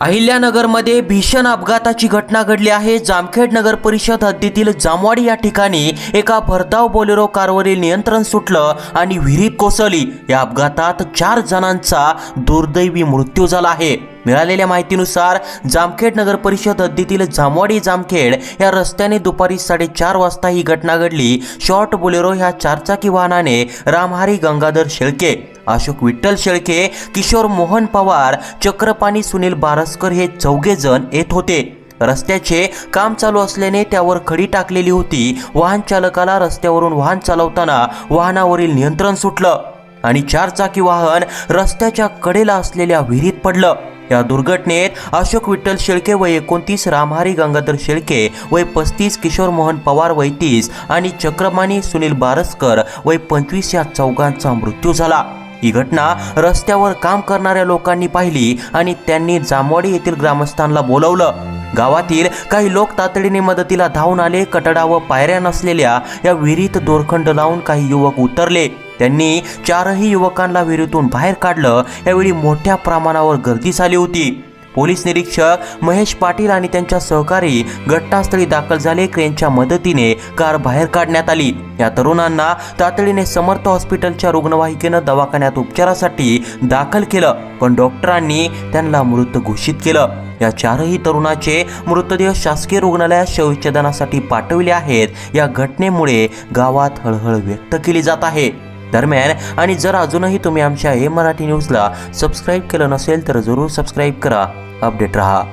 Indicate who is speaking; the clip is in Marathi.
Speaker 1: अहिल्यानगरमध्ये भीषण अपघाताची घटना घडली आहे. जामखेड नगर परिषद हद्दीतील जामवाडी या ठिकाणी एका भरधाव बोलेरो कारवरील नियंत्रण सुटलं आणि विहिरीत कोसळली. या अपघातात चार जणांचा दुर्दैवी मृत्यू झाला आहे. मिळालेल्या माहितीनुसार जामखेड नगर परिषद हद्दीतील जामवाडी जामखेड या रस्त्याने दुपारी साडेचार वाजता ही घटना घडली. शॉर्ट बोलेरो ह्या चारचाकी वाहनाने रामहारी गंगाधर शेळके अशोक विठ्ठल शेळके किशोर मोहन पवार चक्रपाणी सुनील बारसकर हे चौघे जण येत होते. रस्त्याचे काम चालू असल्याने त्यावर खडी टाकलेली होती. वाहन चालकाला रस्त्यावरून वाहन चालवताना वाहनावरील नियंत्रण सुटलं आणि चारचाकी वाहन रस्त्याच्या कडेला असलेल्या विहिरीत पडलं. या दुर्घटनेत अशोक विठ्ठल शेळके वय एकोणतीस रामहारी गंगाधर शेळके वय पस्तीस किशोर मोहन पवार वय तीस आणि चक्रमानी सुनील बारसकर वय पंचवीस या चौघांचा मृत्यू झाला. ही घटना रस्त्यावर काम करणाऱ्या लोकांनी पाहिली आणि त्यांनी जामवाडी येथील ग्रामस्थांना बोलवलं. गावातील काही लोक तातडीने मदतीला धावून आले कटडा व पायऱ्या नसलेल्या या विहिरीत दोरखंड लावून काही युवक उतरले. त्यांनी चारही युवकांना विहिरीतून बाहेर काढलं. यावेळी मोठ्या प्रमाणावर गर्दी झाली होती. पोलीस निरीक्षक महेश पाटील आणि त्यांच्या सहकारी घटनास्थळी दाखल झाले. क्रेनच्या मदतीने कार बाहेर काढण्यात आली. या तरुणांना तातडीने समर्थ हॉस्पिटलच्या रुग्णवाहिकेनं दवाखान्यात उपचारासाठी दाखल केलं पण डॉक्टरांनी त्यांना मृत घोषित केलं. या चारही तरुणाचे मृतदेह शासकीय रुग्णालयात शवविच्छेदनासाठी पाठवले आहेत. या घटनेमुळे गावात हळहळ व्यक्त केली जात आहे. दरम्यान. आणि जर अजूनही तुम्ही आमच्या हे मराठी न्यूजला सबस्क्राईब केलं नसेल तर जरूर सबस्क्राईब करा. अपडेट रहा.